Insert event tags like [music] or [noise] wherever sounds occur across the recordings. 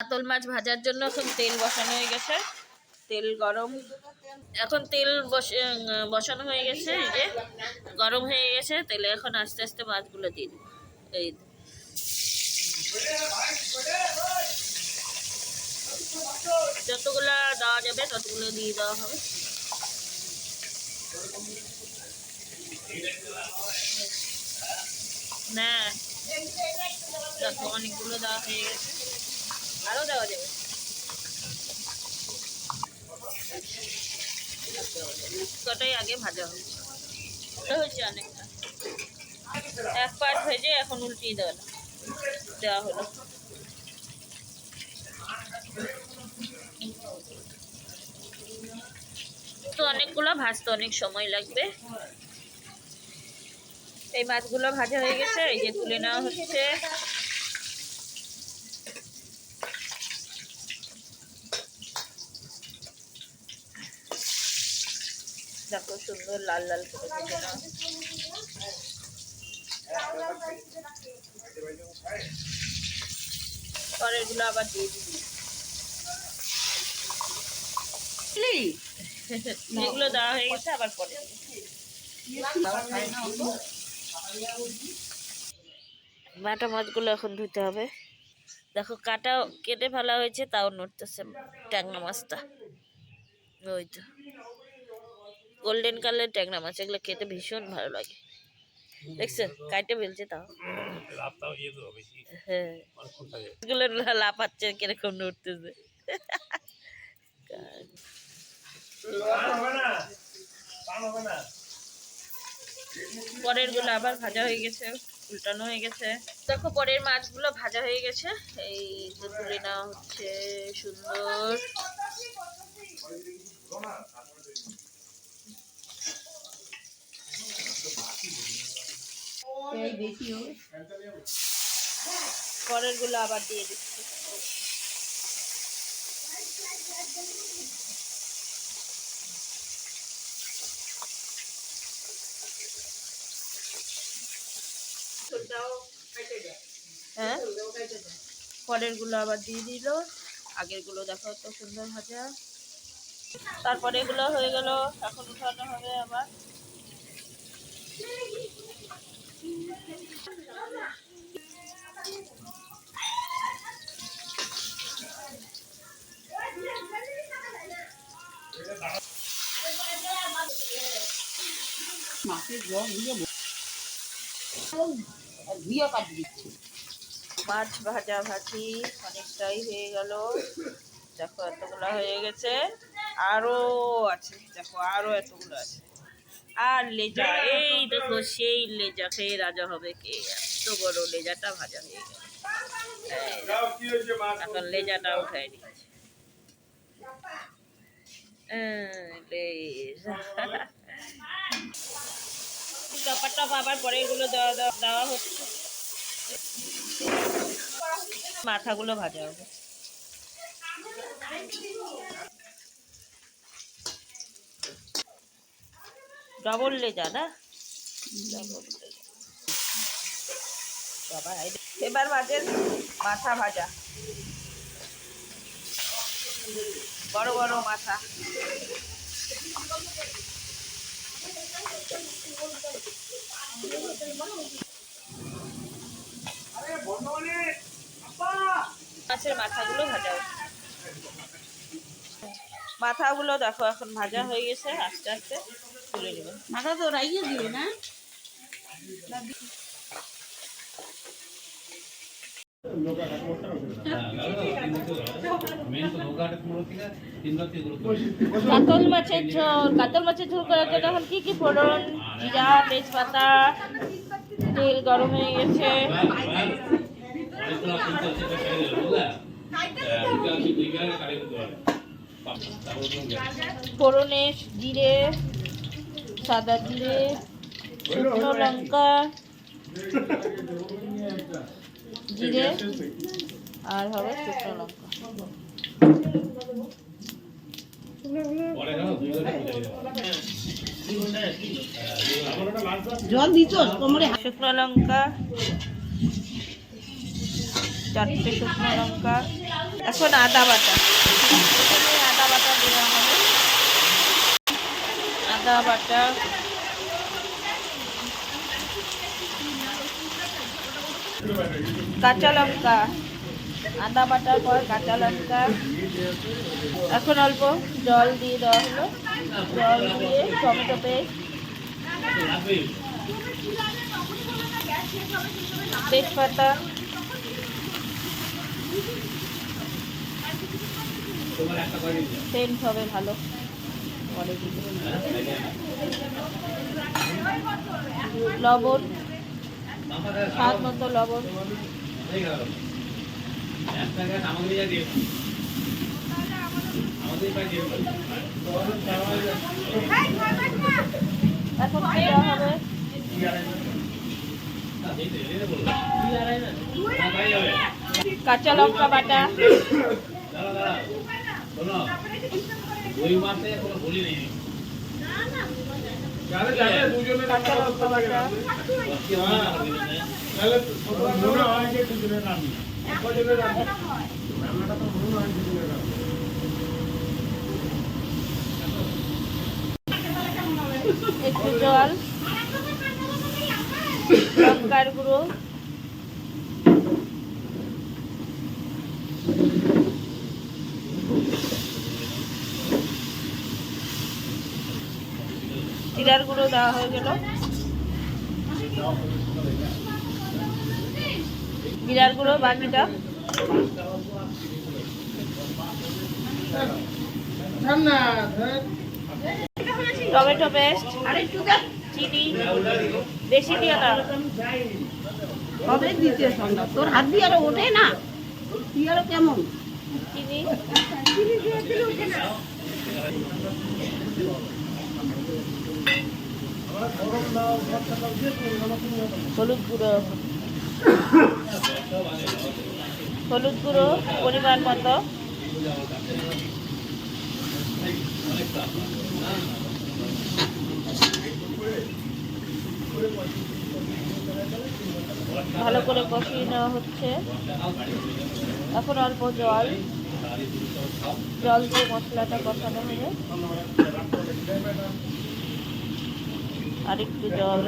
কাতল মাছ ভাজার জন্য এখন তেল বসানো হয়ে গেছে। তেল গরম। এখন তেল বসে বসানো হয়ে গেছে, এই যে গরম হয়ে গেছে। তেলে এখন আস্তে আস্তে মাছগুলো দেবো। এই। যতগুলা দেওয়া যাবে, ততগুলো দিয়ে দেওয়া হবে। না দেখো, অনেকগুলো দেওয়া হয়ে গেছে। আরও দেওয়া যাবে। কটাই আগে ভাজা হয়েছে অনেকটা। এক ভেজে এখন উল্টিয়ে দেওয়া দেওয়া হলো। তো অনেকগুলো ভাজতে অনেক সময় লাগবে। এই মাছগুলো ভাজা হয়ে গেছে, এই যে তুলে নেওয়া হচ্ছে। দেখো সুন্দর লাল লাল করে ভেজে পরেরগুলো আবার দিয়ে দিবি। এগুলো দেওয়া হয়ে গেছে আবার পরে বাটা মাছগুলো এখন ধুতে হবে। দেখো কাটা কেটে ফেলা হয়েছে তাও নড়তেছে ট্যাংরা মাছটা। ওই তো। গোল্ডেন কালার ট্যাংরা মাছ এগুলো খেতে ভীষণ ভালো লাগে। দেখছ? কাইটে ফেলছে তাও। হ্যাঁ। এগুলো লাফাচ্ছে কীরকম না পরেরগুলো আবার ভাজা হয়ে গেছে উল্টানো হয়ে গেছে। দেখো পরের মাছগুলো ভাজা হয়ে গেছে। এই তুলে নেওয়া হচ্ছে সুন্দর। পরেরগুলো আবার দিয়ে দিচ্ছি। হ্যাঁ? পরেরগুলো আবার দিয়ে দিল। আগেরগুলো দেখো তো সুন্দর ভাজা। তারপরে এগুলো হয়ে গেল। এখন উঠানো হবে আবার। মাছ ভাজা ভাজি অনেকটাই হয়ে গেল। দেখো এতগুলো হয়ে গেছে। আরও আছে, দেখো আরও এতগুলো আছে। আর লেজা এই দেখো সেই লেজা খেয়ে রাজা হবে কে? এত বড় লেজাটা ভাজা হয়ে গেল। এখন লেজাটা উঠাই টপ আবার পরে এগুলো দেওয়া দেওয়া দেওয়া হচ্ছে। মাথাগুলো ভাজা হবে। ডবল লেজা না বাবা, এবার মাছের মাথা ভাজা। বড় বড় মাথা। মাছের মাথাগুলো ভাজা মাথাগুলো দেখো এখন ভাজা হয়ে গেছে আস্তে আস্তে। মাথা তো রাইয়ে দিবে না। কাতল মাছের ঝোল, কাতল মাছের ঝোল করার জন্য এখন কি কি ফোড়ন? জিরা, তেজপাতা, তেল গরম হয়ে গেছে। ফোড়নে, জিরে সাদা জিরে শুকনো লঙ্কা জিরে আর হবে শুকনো লঙ্কা। জল দিত কোমরে শুকনো লঙ্কা চারটে শুকনো লঙ্কা এখন আদা বাটা প্রথমে আদা বাটা দেওয়া হবে আদা বাটা। কাঁচা লঙ্কা। আদা বাটার পর কাঁচা লঙ্কা। এখন অল্প জল দিয়ে দেওয়া হলো। জল দিয়ে টমেটো পেস্ট। তেজপাতা। সেন্ট হবে ভালো। লবণ স্বাদ মতো লবণ। এখন দেওয়া হবে? কাঁচা লঙ্কা বাটা। কাঁচা লঙ্কা বাটা একটু জল লঙ্কার গুঁড়ো। জিরার গুঁড়ো দেওয়া হয়ে গেল। জিরার গুঁড়ো বাকিটা। টমেটো পেস্ট, চিনি বেশি দিও না দিতে তোর হাত দিয়ে আরও ওঠে না। কেমন চিনি। হলুদ গুঁড়ো। হলুদ গুঁড়ো, পরিমাণ মতো। ভালো করে কষিয়ে নেওয়া হচ্ছে। এখন অল্প জল। জল দিয়ে মশলাটা কষানো হবে। আর একটু জল।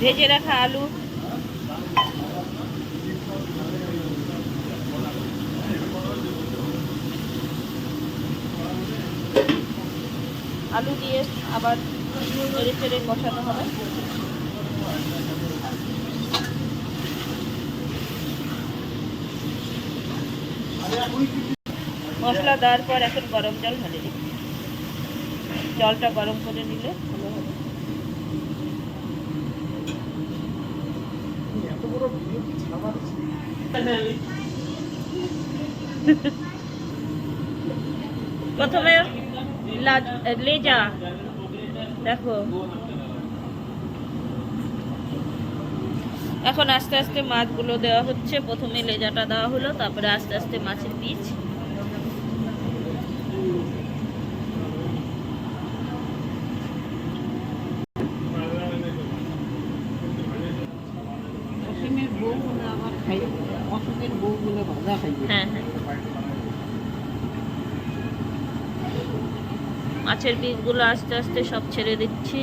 ভেজে রাখা আলু। আলু দিয়ে আবার নেড়ে চেড়ে কষানো হবে। মশলা দেওয়ার পর এখন গরম জল ঢালে দিই। জলটা গরম করে নিলে ভালো হবে। প্রথমে লেজা, দেখো। এখন আস্তে আস্তে মাছগুলো দেওয়া হচ্ছে। প্রথমে লেজাটা দেওয়া হলো তারপরে আস্তে আস্তে মাছের পিস হ্যাঁ হ্যাঁ। মাছের পিসগুলো আস্তে আস্তে সব ছেড়ে দিচ্ছি।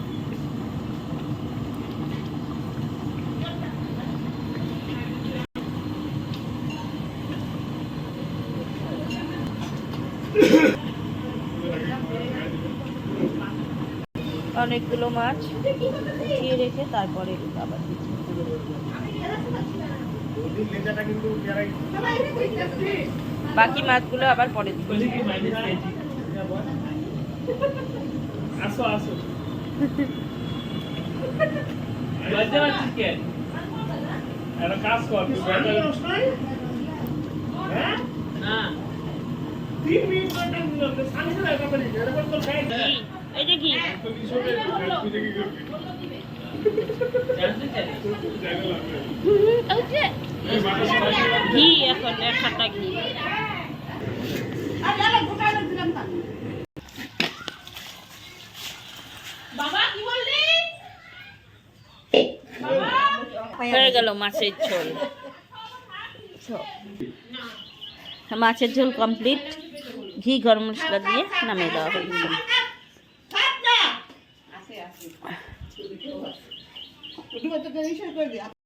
অনেকগুলো মাছ উঠিয়ে রেখে তারপরে আবার বাকি মাছগুলো আবার পরে আসো আসো। কাজ কর হ্যাঁ? না। কি? [laughs] ঘি এখন এক হাতা ঘি। হয়ে গেল মাছের ঝোল। মাছের ঝোল কমপ্লিট। ঘি গরম মশলা দিয়ে নামিয়ে দেওয়া হয়েছে আছে আছে ওদিকে তো করে দিই